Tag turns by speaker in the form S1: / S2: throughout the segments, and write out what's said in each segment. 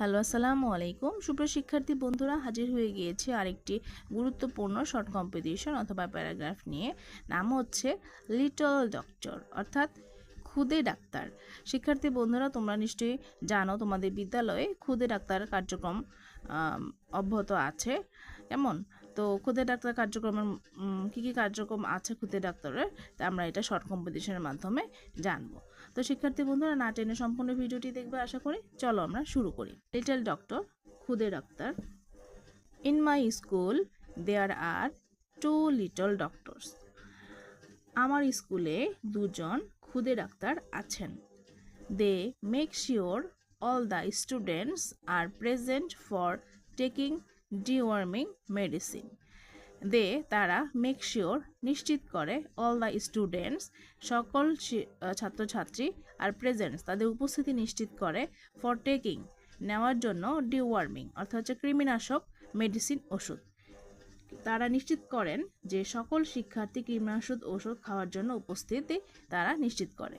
S1: Hello, আসসালামু আলাইকুম। সুপ্রিয় শিক্ষার্থী বন্ধুরা, হাজির হয়ে গিয়েছে আরেকটি গুরুত্বপূর্ণ শর্ট কম্পিটিশন অথবা প্যারাগ্রাফ নিয়ে। নাম হচ্ছে লিটল ডক্টর, অর্থাৎ খুদে ডাক্তার। শিক্ষার্থী বন্ধুরা, তোমরা নিশ্চয়ই জানো, তোমাদের বিদ্যালয়ে খুদে ডাক্তার কার্যক্রম অব্যাহত আছে। কেমন? তো খুদে ডাক্তার কার্যক্রমের কী কী কার্যক্রম আছে খুদে ডাক্তারের? তা আমরা এটা শর্ট কম্পিটিশনের মাধ্যমে জানব। তো শিক্ষার্থী বন্ধুরা, না টেনে সম্পূর্ণ ভিডিওটি দেখবে আশা করি। চলো আমরা শুরু করি। লিটল ডক্টর খুদে doctor. In my school there are two little doctors আমার স্কুলে দুজন খুদে ডাক্তার আছেন। They make sure all the students are present for taking deworming medicine they তারা মেক শিওর নিশ্চিত করে অল দ্য স্টুডেন্টস সকল ছাত্রছাত্রী আর প্রেজেন্টস তাদের উপস্থিতি নিশ্চিত করে ফর টেকিং নেওয়ার জন্য ডিওয়ার্মিং অর্থাৎ হচ্ছে কৃমিনাশক মেডিসিন ওষুধ। তারা নিশ্চিত করেন যে সকল শিক্ষার্থী কৃমিনাশক ওষুধ খাওয়ার জন্য উপস্থিতি তারা নিশ্চিত করে।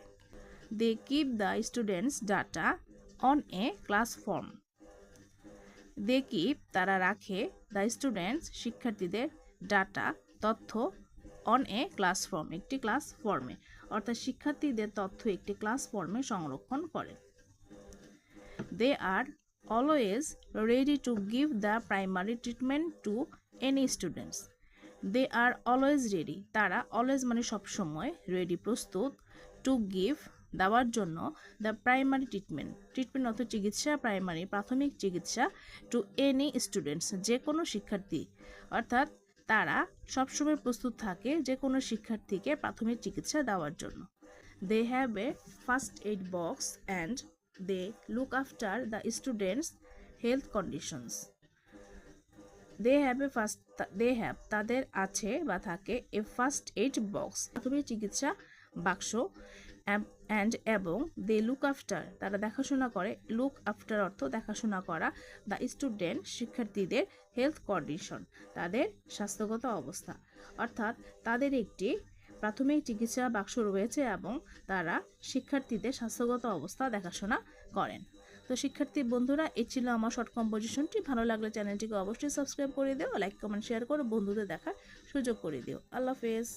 S1: They keep the students data on a class form they keep তারা রাখে দ্য স্টুডেন্টস শিক্ষার্থীদের ডাটা তথ্য অন এ ক্লাস ফর্ম একটি ক্লাস ফর্মে অর্থাৎ শিক্ষার্থীদের তথ্য একটি ক্লাস ফর্মে সংরক্ষণ করে। They are always ready to give the primary treatment to any students they are always ready তারা অলওয়েজ মানে সবসময় রেডি প্রস্তুত টু গিভ দেওয়ার জন্য দ্য প্রাইমারি ট্রিটমেন্ট ট্রিটমেন্ট অর্থ চিকিৎসা প্রাইমারি প্রাথমিক চিকিৎসা টু এনি স্টুডেন্টস যে কোনো শিক্ষার্থী। অর্থাৎ তারা সবসময় প্রস্তুত থাকে যে কোনো শিক্ষার্থীকে প্রাথমিক চিকিৎসা দেওয়ার জন্য। They have a first aid box and they look after the students health conditions they have a first they have তাদের আছে বা থাকে এ ফার্স্ট এইড বক্স প্রাথমিক চিকিৎসা বাক্স অ্যান্ড এবং দে লুক আফটার। তারা দেখাশোনা করে। লুক আফটার অর্থ দেখাশোনা করা। দ্য স্টুডেন্ট, শিক্ষার্থীদের হেলথ কন্ডিশন, তাদের স্বাস্থ্যগত অবস্থা। অর্থাৎ তাদের একটি প্রাথমিক চিকিৎসা বাক্স রয়েছে এবং তারা শিক্ষার্থীদের স্বাস্থ্যগত অবস্থা দেখাশোনা করেন। তো শিক্ষার্থী বন্ধুরা, এই ছিল আমার শর্ট কম্পোজিশনটি ভালো লাগলে চ্যানেলটিকে অবশ্যই সাবস্ক্রাইব করে দিও লাইক কমেন্ট শেয়ার করে। বন্ধুদের দেখার সুযোগ করে দিও। আল্লাহ হাফেজ।